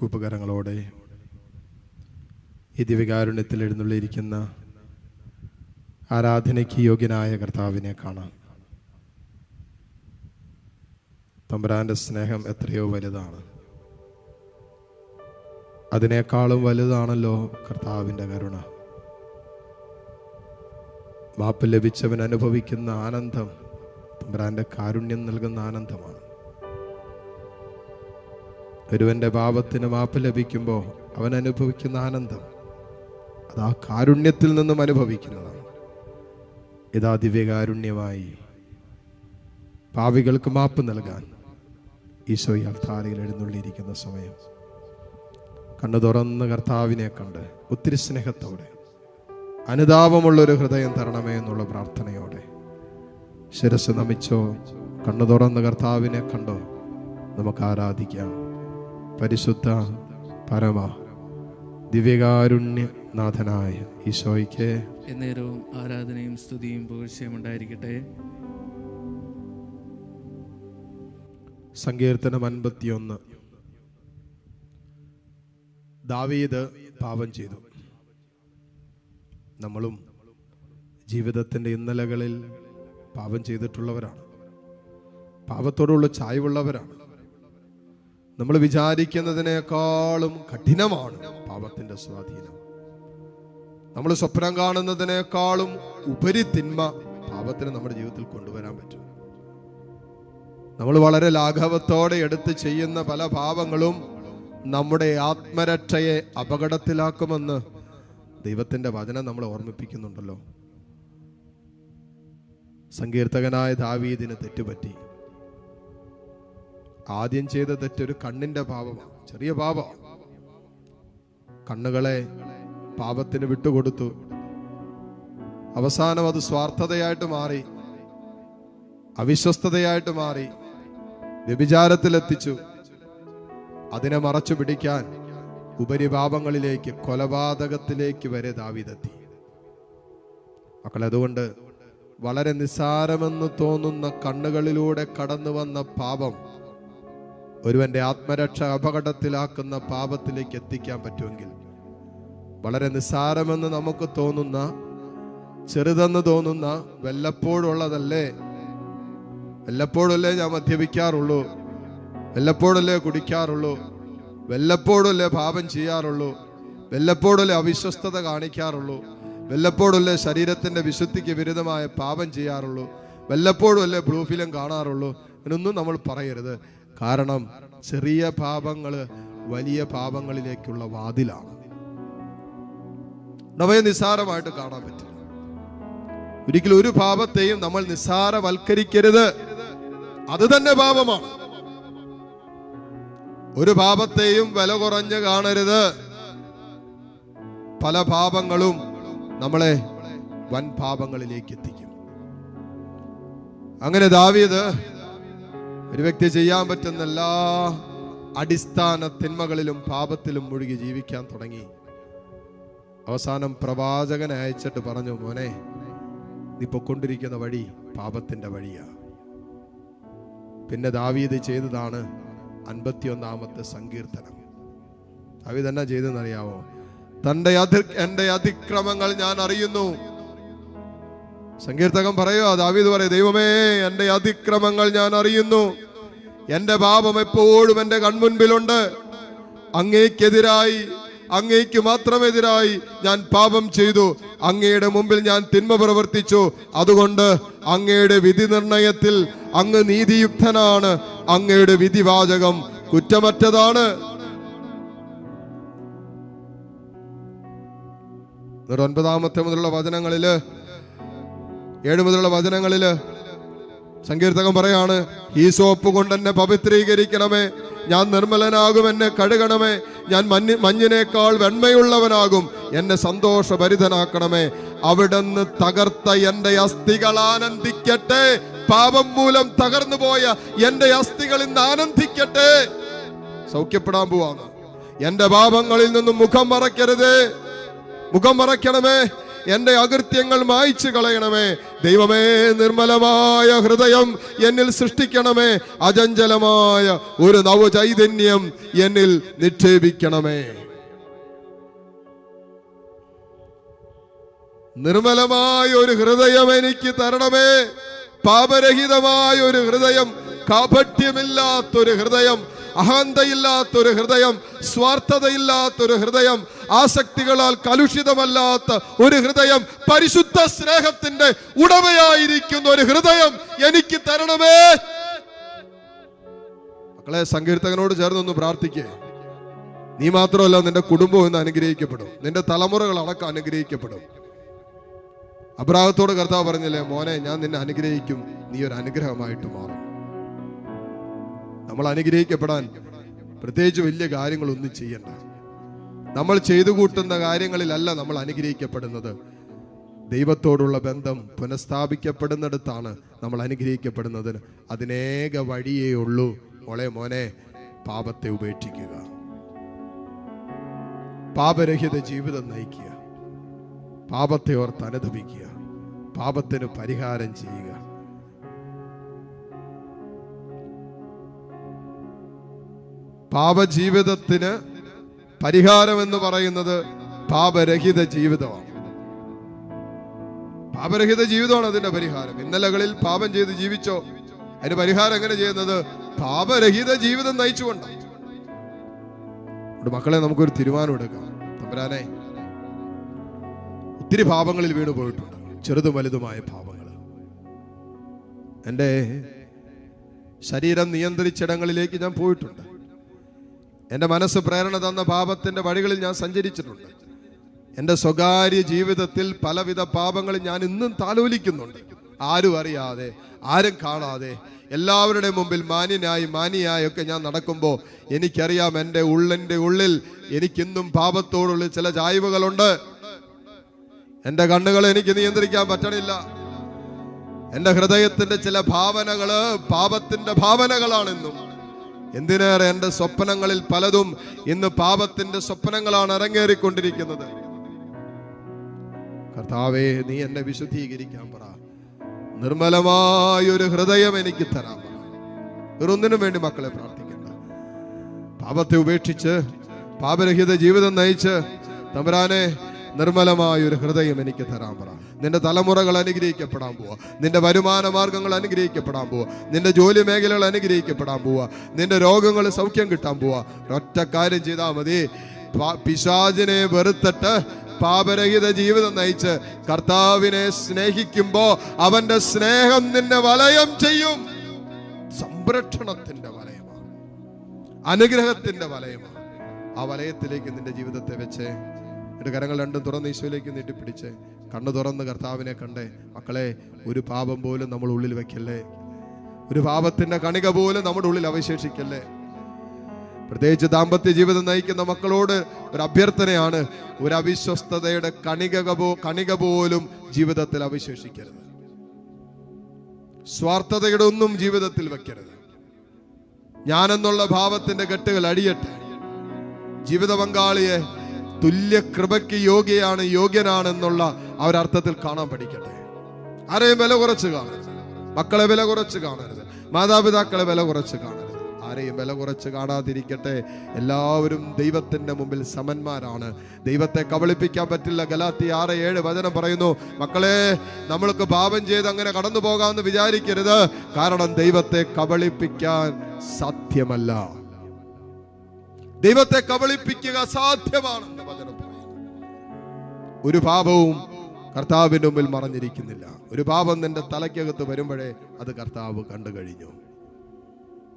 കൂപ്പുകരങ്ങളോടെ ഈ ദിവ്യകാരുണ്യത്തിൽ എഴുന്നള്ളിയിരിക്കുന്ന ആരാധനയ്ക്ക് യോഗ്യനായ കർത്താവിനെ കാണാം. തമ്പുരാന്റെ സ്നേഹം എത്രയോ വലുതാണ്. അതിനേക്കാളും വലുതാണല്ലോ കർത്താവിന്റെ കരുണ. മാപ്പ് ലഭിച്ചവൻ അനുഭവിക്കുന്ന ആനന്ദം തമ്പുരാന്റെ കാരുണ്യം നൽകുന്ന ആനന്ദമാണ്. ഒരുവന്റെ പാപത്തിന് മാപ്പ് ലഭിക്കുമ്പോൾ അവൻ അനുഭവിക്കുന്ന ആനന്ദം. അത് ആ കാരുണ്യത്തിൽ നിന്നും അനുഭവിക്കുന്നതാണ്. ഇതാ ദിവ്യകാരുണ്യമായി പാവികൾക്ക് മാപ്പ് നൽകാൻ ഈശോ ഈ അൾത്താരയിൽ എഴുന്നള്ളിയിരിക്കുന്ന സമയം. കണ്ണു തുറന്ന് കർത്താവിനെ കണ്ട് ഒത്തിരി സ്നേഹത്തോടെ അനുതാപമുള്ളൊരു ഹൃദയം തരണമേ എന്നുള്ള പ്രാർത്ഥനയോടെ ശിരസ് നമിച്ചോ കണ്ണു തുറന്ന് കർത്താവിനെ കണ്ടോ നമുക്ക് ആരാധിക്കാം. പരിശുദ്ധ പരമ ദിവ്യകാരുണ്യനാഥനായ ഈശോയ്ക്ക് എന്നേരവും ആരാധനയും സ്തുതിയും പുകഴ്ചയും ഉണ്ടായിരിക്കട്ടെ. സങ്കീർത്തനം അൻപത്തിയൊന്ന്. ദാവീദ് പാപം ചെയ്തു. നമ്മളും ജീവിതത്തിന്റെ ഇന്നലകളിൽ പാപം ചെയ്തിട്ടുള്ളവരാണ്. പാപത്തോടുള്ള ചായ്വുള്ളവരാണ്. നമ്മൾ വിചാരിക്കുന്നതിനേക്കാളും കഠിനമാണ് പാപത്തിന്റെ സ്വാധീനം. നമ്മൾ സ്വപ്നം കാണുന്നതിനേക്കാളും ഉപരി തിന്മ പാപത്തിന് നമ്മുടെ ജീവിതത്തിൽ കൊണ്ടുവരാൻ പറ്റും. നമ്മൾ വളരെ ലാഘവത്തോടെ എടുത്ത് ചെയ്യുന്ന പല പാപങ്ങളും നമ്മുടെ ആത്മരക്ഷയെ അപകടത്തിലാക്കുമെന്ന് ദൈവത്തിന്റെ വചനം നമ്മളെ ഓർമ്മിപ്പിക്കുന്നുണ്ടല്ലോ. സങ്കീർത്തകനായ ദാവീദിന് തെറ്റുപറ്റി. ആദ്യം ചെയ്ത തെറ്റൊരു കണ്ണിന്റെ പാപമാണ്. ചെറിയ പാപം കണ്ണുകളെ പാപത്തിന് വിട്ടുകൊടുത്തു. അവസാനം അത് സ്വാർത്ഥതയായിട്ട് മാറി അവിശ്വസ്തതയായിട്ട് മാറി വ്യഭിചാരത്തിലെത്തിച്ചു. അതിനെ മറച്ചു പിടിക്കാൻ ഉപരിപാപങ്ങളിലേക്ക് കൊലപാതകത്തിലേക്ക് വരെ ദാവിതെത്തി മക്കൾ അതുകൊണ്ട് വളരെ നിസ്സാരമെന്ന് തോന്നുന്ന കണ്ണുകളിലൂടെ കടന്നു വന്ന പാപം ഒരുവന്റെ ആത്മരക്ഷ അപകടത്തിലാക്കുന്ന പാപത്തിലേക്ക് എത്തിക്കാൻ പറ്റുമെങ്കിൽ വളരെ നിസ്സാരമെന്ന് നമുക്ക് തോന്നുന്ന ചെറുതെന്ന് തോന്നുന്ന വല്ലപ്പോഴുള്ളതല്ലേ? വല്ലപ്പോഴല്ലേ ഞാൻ മദ്യപിക്കാറുള്ളൂ? വല്ലപ്പോഴല്ലേ കുടിക്കാറുള്ളൂ? വല്ലപ്പോഴല്ലേ പാപം ചെയ്യാറുള്ളൂ? വല്ലപ്പോഴല്ലേ അവിശ്വസ്തത കാണിക്കാറുള്ളൂ? വല്ലപ്പോഴല്ലേ ശരീരത്തിന്റെ വിശുദ്ധിക്ക് വിരുദ്ധമായ പാപം ചെയ്യാറുള്ളൂ? വല്ലപ്പോഴുമല്ലേ ബ്ലൂ ഫിലിം കാണാറുള്ളൂ? എന്നൊന്നും നമ്മൾ പറയരുത്. കാരണം ചെറിയ പാപങ്ങൾ വലിയ പാപങ്ങളിലേക്കുള്ള വാതിലാണ്. നമ്മെ നിസ്സാരമായിട്ട് കാണാൻ പറ്റില്ല. ഒരിക്കലും ഒരു പാപത്തെയും നമ്മൾ നിസ്സാരവൽക്കരിക്കരുത്. അത് തന്നെ പാപമാണ്. ഒരു പാപത്തെയും വില കുറഞ്ഞ് കാണരുത്. പല പാപങ്ങളും നമ്മളെ വൻ പാപങ്ങളിലേക്ക് എത്തിക്കും. അങ്ങനെ ദാവീദ് ഒരു വ്യക്തി ചെയ്യാൻ പറ്റുന്ന എല്ലാ അടിസ്ഥാന തിന്മകളിലും പാപത്തിലും മുഴുകി ജീവിക്കാൻ തുടങ്ങി. അവസാനം പ്രവാചകൻ അയച്ചിട്ട് പറഞ്ഞു മോനെ നീ പൊക്കൊണ്ടിരിക്കുന്ന വഴി പാപത്തിന്റെ വഴിയാ. പിന്നെ ദാവീദ് ചെയ്തതാണ് അൻപത്തിയൊന്നാമത്തെ സങ്കീർത്തനം. ദാവീദ് എന്നാ ചെയ്തെന്നറിയാവോ തന്റെ അതി എന്റെ അതിക്രമങ്ങൾ ഞാൻ അറിയുന്നു. സങ്കീർത്തകം പറയുക ദാവീദ് പറയും ദൈവമേ എന്റെ അതിക്രമങ്ങൾ ഞാൻ അറിയുന്നു. എന്റെ പാപം എപ്പോഴും എന്റെ കൺമുൻപിലുണ്ട്. അങ്ങേക്കെതിരായി അങ്ങേക്ക് മാത്രമെതിരായി ഞാൻ പാപം ചെയ്തു. അങ്ങയുടെ മുമ്പിൽ ഞാൻ തിന്മ പ്രവർത്തിച്ചു. അതുകൊണ്ട് അങ്ങയുടെ വിധി നിർണയത്തിൽ അങ്ങ് നീതിയുക്തനാണ്. അങ്ങയുടെ വിധിവാചകം കുറ്റമറ്റതാണ്. ഒൻപതാമത്തെ മുതലുള്ള വചനങ്ങളിൽ ഏഴ് മുതലുള്ള വചനങ്ങളിൽ സങ്കീർത്തകം പറയാണ് ഈ സോപ്പ് കൊണ്ട് എന്നെ പവിത്രീകരിക്കണമേ ഞാൻ നിർമ്മലനാകും എന്നെ കഴുകണമേ ഞാൻ മഞ്ഞ് മഞ്ഞിനേക്കാൾ വെണ്മയുള്ളവനാകും എന്നെ സന്തോഷഭരിതനാക്കണമേ. അവിടുന്ന് തകർത്ത എന്റെ അസ്ഥികൾ ആനന്ദിക്കട്ടെ പാപം മൂലം തകർന്നു പോയ എന്റെ അസ്ഥികൾ ഇന്ന് ആനന്ദിക്കട്ടെ. സൗഖ്യപ്പെടാൻ പോവാണ്. എന്റെ പാപങ്ങളിൽ നിന്നും മുഖം മറക്കരുത് മുഖം മറയ്ക്കണമേ എന്റെ അകൃത്യങ്ങൾ മായ്ച്ചു കളയണമേ. ദൈവമേ നിർമ്മലമായ ഹൃദയം എന്നിൽ സൃഷ്ടിക്കണമേ. അചഞ്ചലമായ ഒരു നവചൈതന്യം എന്നിൽ നിക്ഷേപിക്കണമേ. നിർമ്മലമായ ഒരു ഹൃദയം എനിക്ക് തരണമേ. പാപരഹിതമായ ഒരു ഹൃദയം കാപട്യമില്ലാത്തൊരു ഹൃദയം അഹന്തയില്ലാത്തൊരു ഹൃദയം സ്വാർത്ഥതയില്ലാത്തൊരു ഹൃദയം ആസക്തികളാൽ കലുഷിതമല്ലാത്ത ഒരു ഹൃദയം പരിശുദ്ധ സ്നേഹത്തിന്റെ ഉടമയായിരിക്കുന്ന ഒരു ഹൃദയം എനിക്ക് തരണമേ. മക്കളെ സങ്കീർത്തകനോട് ചേർന്നൊന്ന് പ്രാർത്ഥിക്കേ. നീ മാത്രമല്ല നിന്റെ കുടുംബം ഇന്ന് അനുഗ്രഹിക്കപ്പെടും. നിന്റെ തലമുറകൾ അടക്കം അനുഗ്രഹിക്കപ്പെടും. അബ്രാഹത്തോട് കർത്താവ് പറഞ്ഞില്ലേ മോനെ ഞാൻ നിന്നെ അനുഗ്രഹിക്കും. നീ ഒരു അനുഗ്രഹമായിട്ട് മാറും. നമ്മൾ അനുഗ്രഹിക്കപ്പെടാൻ പ്രത്യേകിച്ച് വലിയ കാര്യങ്ങളൊന്നും ചെയ്യണ്ട. നമ്മൾ ചെയ്തു കൂട്ടുന്ന കാര്യങ്ങളിലല്ല നമ്മൾ അനുഗ്രഹിക്കപ്പെടുന്നത്. ദൈവത്തോടുള്ള ബന്ധം പുനഃസ്ഥാപിക്കപ്പെടുന്നിടത്താണ് നമ്മൾ അനുഗ്രഹിക്കപ്പെടുന്നതിന് അതിനേക വഴിയേ ഉള്ളൂ. മോളെ മോനെ പാപത്തെ ഉപേക്ഷിക്കുക. പാപരഹിത ജീവിതം നയിക്കുക. പാപത്തെ ഓർത്ത് അനുദപിക്കുക. പാപത്തിന് പരിഹാരം ചെയ്യുക. പാപജീവിതത്തിന് പരിഹാരം എന്ന് പറയുന്നത് പാപരഹിത ജീവിതമാണ്. പാപരഹിത ജീവിതമാണ് അതിന്റെ പരിഹാരം. ഇന്നലകളിൽ പാപം ചെയ്ത് ജീവിച്ചോ അതിന് പരിഹാരം എങ്ങനെ ചെയ്യുന്നത്? പാപരഹിത ജീവിതം നയിച്ചുകൊണ്ടാണ് മക്കളെ നമുക്കൊരു തീരുമാനം എടുക്കാം. തമ്പരാനെ ഒത്തിരി പാപങ്ങളിൽ വീണു പോയിട്ടുണ്ട്. ചെറുതും വലുതുമായ പാപങ്ങൾ. എന്റെ ശരീരം നിയന്ത്രിച്ചിടങ്ങളിലേക്ക് ഞാൻ പോയിട്ടുണ്ട്. എന്റെ മനസ്സ് പ്രേരണ തന്ന പാപത്തിന്റെ വഴികളിൽ ഞാൻ സഞ്ചരിച്ചിട്ടുണ്ട്. എന്റെ സ്വകാര്യ ജീവിതത്തിൽ പലവിധ പാപങ്ങളും ഞാൻ ഇന്നും താലോലിക്കുന്നുണ്ട്. ആരും അറിയാതെ ആരും കാണാതെ എല്ലാവരുടെയും മുമ്പിൽ മാന്യനായി മാനിയായി ഒക്കെ ഞാൻ നടക്കുമ്പോൾ എനിക്കറിയാം എന്റെ ഉള്ളിന്റെ ഉള്ളിൽ എനിക്കിന്നും പാപത്തോടുള്ള ചില ചായ്വുകളുണ്ട്. എന്റെ കണ്ണുകൾ എനിക്ക് നിയന്ത്രിക്കാൻ പറ്റണില്ല. എന്റെ ഹൃദയത്തിന്റെ ചില ഭാവനകൾ പാപത്തിന്റെ ഭാവനകളാണെന്നും എന്തിനേറെ എന്റെ സ്വപ്നങ്ങളിൽ പലതും ഇന്ന് പാപത്തിന്റെ സ്വപ്നങ്ങളാണ് ഇറങ്ങേറിക്കൊണ്ടിരിക്കുന്നത് കർത്താവേ നീ എന്നെ വിശുദ്ധീകരിക്കാൻ പറ. നിർമ്മലമായൊരു ഹൃദയം എനിക്ക് തരാൻ പറ. വേറൊന്നിനും വേണ്ടി മക്കളെ പ്രാർത്ഥിക്കണ്ട. പാപത്തെ ഉപേക്ഷിച്ച് പാപരഹിത ജീവിതം നയിച്ച് തമ്പുരാനെ നിർമ്മലമായ ഒരു ഹൃദയം എനിക്ക് തരാൻ പറ. നിന്റെ തലമുറകൾ അനുഗ്രഹിക്കപ്പെടാൻ പോവാ. നിന്റെ വരുമാന മാർഗങ്ങൾ അനുഗ്രഹിക്കപ്പെടാൻ പോവാ. നിന്റെ ജോലി മേഖലകൾ അനുഗ്രഹിക്കപ്പെടാൻ പോവാ. നിന്റെ രോഗങ്ങൾ സൗഖ്യം കിട്ടാൻ പോവാ. ഒറ്റ കാര്യം ചെയ്താൽ മതി. പിശാചിനെ വെറുത്തിട്ട് പാപരഹിത ജീവിതം നയിച്ച് കർത്താവിനെ സ്നേഹിക്കുമ്പോ അവന്റെ സ്നേഹം നിന്നെ വലയം ചെയ്യും. സംരക്ഷണത്തിന്റെ വലയമാണ് അനുഗ്രഹത്തിന്റെ വലയമാണ് ആ വലയത്തിലേക്ക് നിന്റെ ജീവിതത്തെ വെച്ച്. എന്റെ കരങ്ങൾ രണ്ടും തുറന്ന് ഈശോയിലേക്ക് നീട്ടിപ്പിടിച്ച് കണ്ണു തുറന്ന് കർത്താവിനെ കണ്ടേ മക്കളെ ഒരു പാപം പോലും നമ്മൾ ഉള്ളിൽ വെക്കല്ലേ? ഒരു പാപത്തിന്റെ കണിക പോലും നമ്മുടെ ഉള്ളിൽ അവശേഷിക്കല്ലേ? പ്രത്യേകിച്ച് ദാമ്പത്യ ജീവിതം നയിക്കുന്ന മക്കളോട് ഒരു അഭ്യർത്ഥനയാണ് ഒരു അവിശ്വസ്തതയുടെ കണിക പോ കണിക പോലും ജീവിതത്തിൽ അവശേഷിക്കരുത്. സ്വാർത്ഥതയുടെ ഒന്നും ജീവിതത്തിൽ വെക്കരുത്. ഞാനെന്നുള്ള ഭാവത്തിന്റെ കെട്ടുകൾ അടിയട്ടെ. ജീവിത പങ്കാളിയെ തുല്യ കൃപയ്ക്ക് യോഗ്യയാണ് യോഗ്യനാണെന്നുള്ള അർത്ഥത്തിൽ കാണാൻ പഠിക്കട്ടെ. ആരെയും വില കുറച്ച് കാണരുത്. മക്കളെ വില കുറച്ച് കാണരുത്. മാതാപിതാക്കളെ വില കുറച്ച് കാണരുത്. ആരെയും വില കുറച്ച് കാണാതിരിക്കട്ടെ. എല്ലാവരും ദൈവത്തിന്റെ മുമ്പിൽ സമന്മാരാണ്. ദൈവത്തെ കബളിപ്പിക്കാൻ പറ്റില്ല. ഗലാത്തി ആറ് ഏഴ് വചനം പറയുന്നു മക്കളെ നമ്മൾക്ക് പാപം ചെയ്ത് അങ്ങനെ കടന്നു പോകാമെന്ന് വിചാരിക്കരുത്. കാരണം ദൈവത്തെ കബളിപ്പിക്കാൻ സാധ്യമല്ല. ദൈവത്തെ കബളിപ്പിക്കുക പറയുന്നു ഒരു പാപവും കർത്താവിന്റെ മുമ്പിൽ മറഞ്ഞിരിക്കുന്നില്ല. ഒരു പാപം നിന്റെ തലയ്ക്കകത്ത് വരുമ്പോഴേ അത് കർത്താവ് കണ്ടു കഴിഞ്ഞു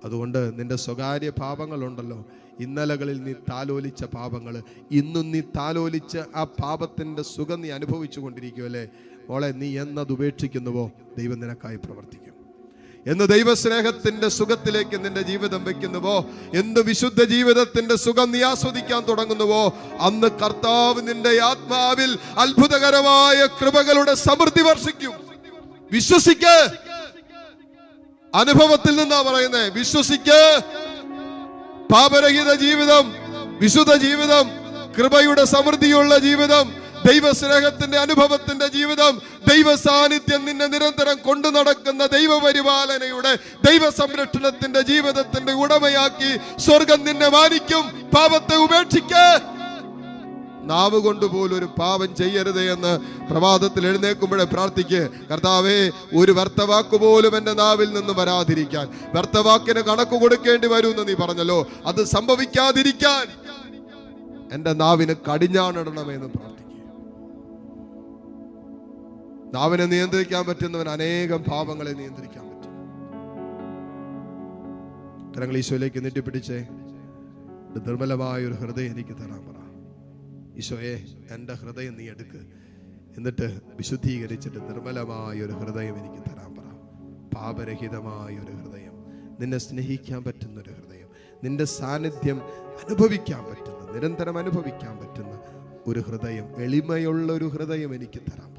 അതുകൊണ്ട് നിന്റെ സ്വകാര്യ പാപങ്ങളുണ്ടല്ലോ. ഇന്നലകളിൽ നീ താലോലിച്ച പാപങ്ങൾ ഇന്നും നീ താലോലിച്ച് ആ പാപത്തിന്റെ സുഖം നീ അനുഭവിച്ചു കൊണ്ടിരിക്കുമല്ലേ മോളെ നീ എന്നത് ഉപേക്ഷിക്കുന്നുവോ ദൈവം നിനക്കായി പ്രവർത്തിക്കും. എന്ന് ദൈവസ്നേഹത്തിന്റെ സുഖത്തിലേക്ക് നിന്റെ ജീവിതം വെക്കുന്നുവോ എന്ന് വിശുദ്ധ ജീവിതത്തിന്റെ സുഖം നീ ആസ്വദിക്കാൻ തുടങ്ങുന്നുവോ? അന്ന് കർത്താവ് നിന്റെ ആത്മാവിൽ അത്ഭുതകരമായ കൃപകളുടെ സമൃദ്ധി വർഷിക്കും. വിശ്വസിക്ക്. അനുഭവത്തിൽ നിന്നാ പറയുന്നേ വിശ്വസിക്ക്. പാപരഹിത ജീവിതം വിശുദ്ധ ജീവിതം കൃപയുടെ സമൃദ്ധിയുള്ള ജീവിതം ദൈവസ്നേഹത്തിന്റെ അനുഭവത്തിന്റെ ജീവിതം ദൈവ സാന്നിധ്യം നിന്നെ നിരന്തരം കൊണ്ടു നടക്കുന്ന ദൈവപരിപാലനയുടെ ദൈവ സംരക്ഷണത്തിന്റെ ജീവിതത്തിന്റെ ഉടമയാക്കി സ്വർഗം നിന്നെ മാനിക്കും. പാപത്തെ ഉപേക്ഷിക്ക്. നാവ് കൊണ്ടുപോലും ഒരു പാപം ചെയ്യരുത് എന്ന് പ്രഭാതത്തിൽ എഴുന്നേൽക്കുമ്പോഴേ പ്രാർത്ഥിക്ക്. കർത്താവേ ഒരു വർത്തവാക്ക് പോലും എന്റെ നാവിൽ നിന്ന് വരാതിരിക്കാൻ വ്യർത്ഥവാക്കിന് കണക്ക് കൊടുക്കേണ്ടി വരുമെന്ന് നീ പറഞ്ഞല്ലോ. അത് സംഭവിക്കാതിരിക്കാൻ എന്റെ നാവിന് കടിഞ്ഞാണിടണമെന്ന് പ്രാർത്ഥിക്കുക നാവിനെ നിയന്ത്രിക്കാൻ പറ്റുന്നവൻ അനേകം ഭാവങ്ങളെ നിയന്ത്രിക്കാൻ പറ്റും. കരങ്ങൾ ഈശോയിലേക്ക് നീട്ടിപ്പിടിച്ചേ നിർമ്മലമായ ഒരു ഹൃദയം എനിക്ക് തരാൻ പറ. ഈശോയെ എന്റെ ഹൃദയം നീ എടുക്ക്. എന്നിട്ട് വിശുദ്ധീകരിച്ചിട്ട് നിർമ്മലമായ ഒരു ഹൃദയം എനിക്ക് തരാൻ പറ. പാപരഹിതമായ ഒരു ഹൃദയം. നിന്നെ സ്നേഹിക്കാൻ പറ്റുന്ന ഒരു ഹൃദയം. നിന്റെ സാന്നിധ്യം അനുഭവിക്കാൻ പറ്റുന്ന നിരന്തരം അനുഭവിക്കാൻ പറ്റുന്ന ഒരു ഹൃദയം. എളിമയുള്ള ഒരു ഹൃദയം എനിക്ക് പറ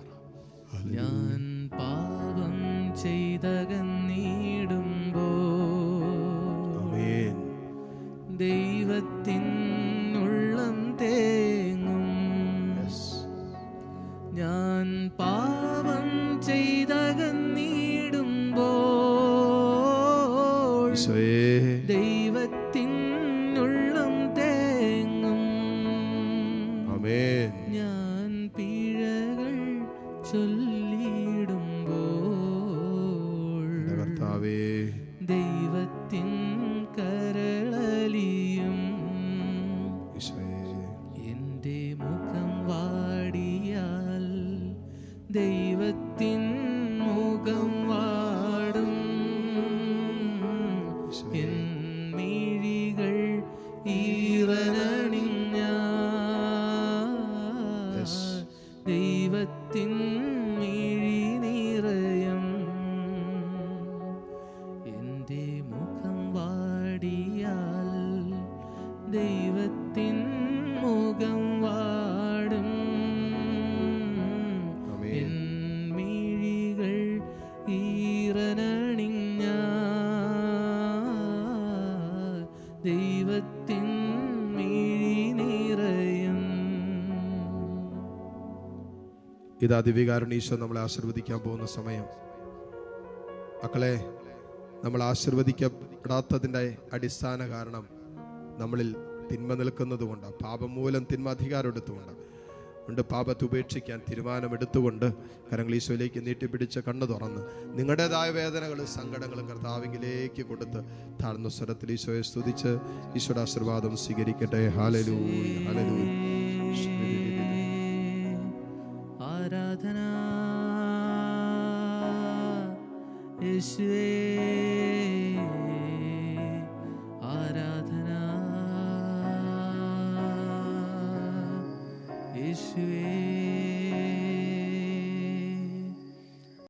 ഞാൻ പാപം ചെയ്തകന്നിടുമ്പോ ദൈവത്തിൻ ഉള്ളം തേങ്ങും. ഞാൻ പാപം ചെയ്തകന്നിടുമ്പോൾ ഈശോയേ. ദൈവത്തിൻ ഉള്ളം തേങ്ങും ഞാൻ ഇതാ ഈശോ നമ്മളെ ആശീർവദിക്കാൻ പോകുന്ന സമയം. മക്കളെ നമ്മൾ ആശീർവദിക്കപ്പെടാത്തതിന്റെ അടിസ്ഥാന കാരണം നമ്മളിൽ തിന്മ നിൽക്കുന്നത് കൊണ്ടാണ് പാപം മൂലം തിന്മ അധികാരം എടുത്തുകൊണ്ടാണ് ഉണ്ട് പാപത്തെ ഉപേക്ഷിക്കാൻ തീരുമാനമെടുത്തുകൊണ്ട് കരങ്ങൾ ഈശോയിലേക്ക് നീട്ടിപ്പിടിച്ച് കണ്ണു തുറന്ന് നിങ്ങളുടേതായ വേദനകളും സങ്കടങ്ങളും കർത്താവിങ്കിലേക്ക് കൊടുത്ത് താഴ്ന്ന സ്വരത്തിൽ ഈശോയെ സ്തുതിച്ച് ഈശോയുടെ ആശീർവാദം സ്വീകരിക്കട്ടെ. ഹാലലൂ ഹാലലൂ യേശുവേ ആരാധന. യേശുവേ.